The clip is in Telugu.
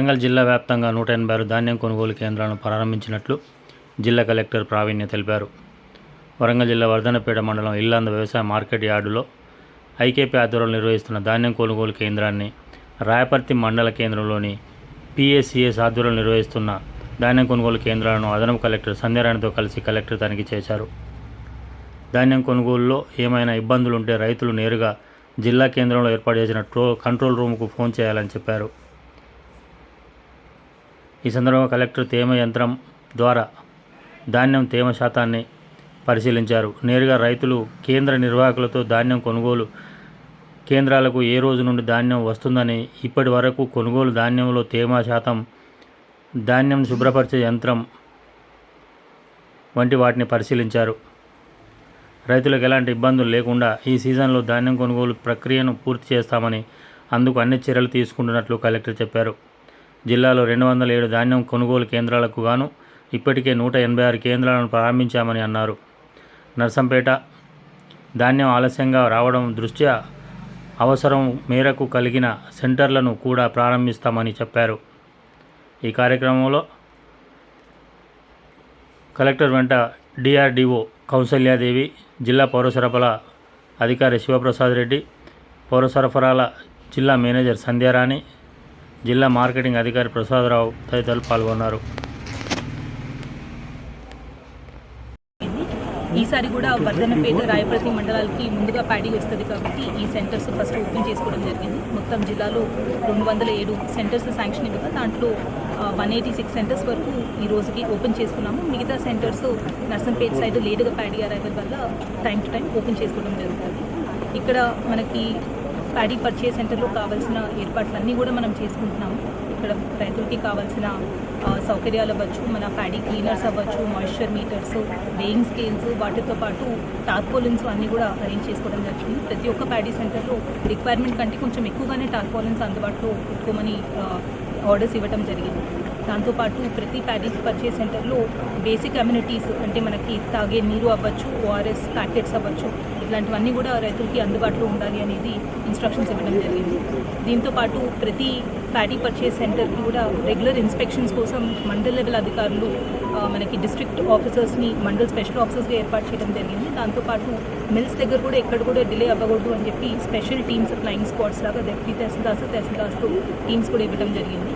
వరంగల్ జిల్లా వ్యాప్తంగా నూట ఎనభై ఆరు ధాన్యం కొనుగోలు కేంద్రాలను ప్రారంభించినట్లు జిల్లా కలెక్టర్ ప్రావీణ్య తెలిపారు. వరంగల్ జిల్లా వర్ధనపేట మండలం ఇల్లాంద వ్యవసాయ మార్కెట్ యార్డులో ఐకేపీ ఆధ్వర్యంలో నిర్వహిస్తున్న ధాన్యం కొనుగోలు కేంద్రాన్ని రాయపర్తి మండల కేంద్రంలోని పిఎస్సిఎస్ ఆధ్వర్యంలో నిర్వహిస్తున్న ధాన్యం కొనుగోలు కేంద్రాలను అదనపు కలెక్టర్ సంధ్యారాయణతో కలిసి కలెక్టర్ తనిఖీ చేశారు. ధాన్యం కొనుగోలులో ఏమైనా ఇబ్బందులు ఉంటే రైతులు నేరుగా జిల్లా కేంద్రంలో ఏర్పాటు చేసిన ట్రో కంట్రోల్ రూమ్కు ఫోన్ చేయాలని చెప్పారు. ఈ సందర్భంగా కలెక్టర్ తేమ యంత్రం ద్వారా ధాన్యం తేమ శాతాన్ని పరిశీలించారు. నేరుగా రైతులు కేంద్ర నిర్వాహకులతో ధాన్యం కొనుగోలు కేంద్రాలకు ఏ రోజు నుండి ధాన్యం వస్తుందని ఇప్పటి వరకు కొనుగోలు ధాన్యంలో తేమ శాతం ధాన్యం శుభ్రపరిచే యంత్రం వంటి వాటిని పరిశీలించారు. రైతులకు ఎలాంటి ఇబ్బందులు లేకుండా ఈ సీజన్లో ధాన్యం కొనుగోలు ప్రక్రియను పూర్తి చేస్తామని అందుకు అన్ని చర్యలు తీసుకుంటున్నట్లు కలెక్టర్ చెప్పారు. జిల్లాలో రెండు వందల ఏడు ధాన్యం కొనుగోలు కేంద్రాలకు గాను ఇప్పటికే నూట ఎనభై ఆరు కేంద్రాలను ప్రారంభించామని అన్నారు. నర్సంపేట ధాన్యం ఆలస్యంగా రావడం దృష్ట్యా అవసరం మేరకు కలిగిన సెంటర్లను కూడా ప్రారంభిస్తామని చెప్పారు. ఈ కార్యక్రమంలో కలెక్టర్ వెంట డిఆర్డిఓ కౌసల్యాదేవి జిల్లా పౌర సరఫరా అధికారి శివప్రసాద్ రెడ్డి పౌర సరఫరాల జిల్లా మేనేజర్ సంధ్యారాణి జిల్లా మార్కెటింగ్ అధికారి ప్రసాదరావు తదితరులు పాల్గొన్నారు. ఈసారి కూడా వర్ధనపేట రాయప్రతి మండలాలకి ముందుగా ప్యాడీ వస్తుంది కాబట్టి ఈ సెంటర్స్ ఫస్ట్ ఓపెన్ చేసుకోవడం జరిగింది. మొత్తం జిల్లాలో రెండు వందల ఏడు సెంటర్స్ శాంక్షన్ ఇవ్వగా దాంట్లో వన్ ఎయిటీ సిక్స్ సెంటర్స్ వరకు ఈ రోజుకి ఓపెన్ చేసుకున్నాము. మిగతా సెంటర్స్ నర్సంపేట సైడ్ లేటుగా ప్యాడీ అరైవల్ వల్ల టైం టు టైం ఓపెన్ చేసుకోవడం జరుగుతుంది. ఇక్కడ మనకి ప్యాడీ పర్చేస్ సెంటర్లో కావాల్సిన ఏర్పాట్లన్నీ కూడా మనం చేసుకుంటున్నాము. ఇక్కడ రైతులకి కావాల్సిన సౌకర్యాలు అవ్వచ్చు మన ప్యాడీ క్లీనర్స్ అవ్వచ్చు మాయిశ్చర్ మీటర్స్ వేయింగ్ స్కేల్స్ వాటితో పాటు టార్పోలిన్స్ అన్నీ కూడా అరేంజ్ చేసుకోవడం జరిగింది ప్రతి ఒక్క ప్యాడీ సెంటర్లో రిక్వైర్మెంట్ కంటే కొంచెం ఎక్కువగానే టార్పోలిన్స్ అందుబాటులో పెట్టుకోమని ఆర్డర్స్ ఇవ్వడం జరిగింది. దాంతోపాటు ప్రతి ప్యాడీ పర్చేస్ సెంటర్లో బేసిక్ అమ్యూనిటీస్ అంటే మనకి తాగే నీరు అవ్వచ్చు ఓఆర్ఎస్ ప్యాకెట్స్ అవ్వచ్చు ఇట్లాంటివన్నీ కూడా రైతులకి అందుబాటులో ఉండాలి అనేది ఇన్స్ట్రక్షన్స్ ఇవ్వడం జరిగింది. దీంతో పాటు ప్రతి ప్యాడీ పర్చేస్ సెంటర్కి కూడా రెగ్యులర్ ఇన్స్పెక్షన్స్ కోసం మండల్ లెవెల్ అధికారులు మనకి డిస్ట్రిక్ట్ ఆఫీసర్స్ని మండల్ స్పెషల్ ఆఫీసర్స్గా ఏర్పాటు చేయడం జరిగింది. దాంతోపాటు మిల్స్ దగ్గర కూడా ఎక్కడ కూడా డిలే అవ్వకూడదు అని చెప్పి స్పెషల్ టీమ్స్ ఫ్లయింగ్ స్క్వాడ్స్ లాగా డెప్యూటీ తహసీల్దార్స్ తహసీల్దార్స్తో టీమ్స్ కూడా ఇవ్వడం జరిగింది.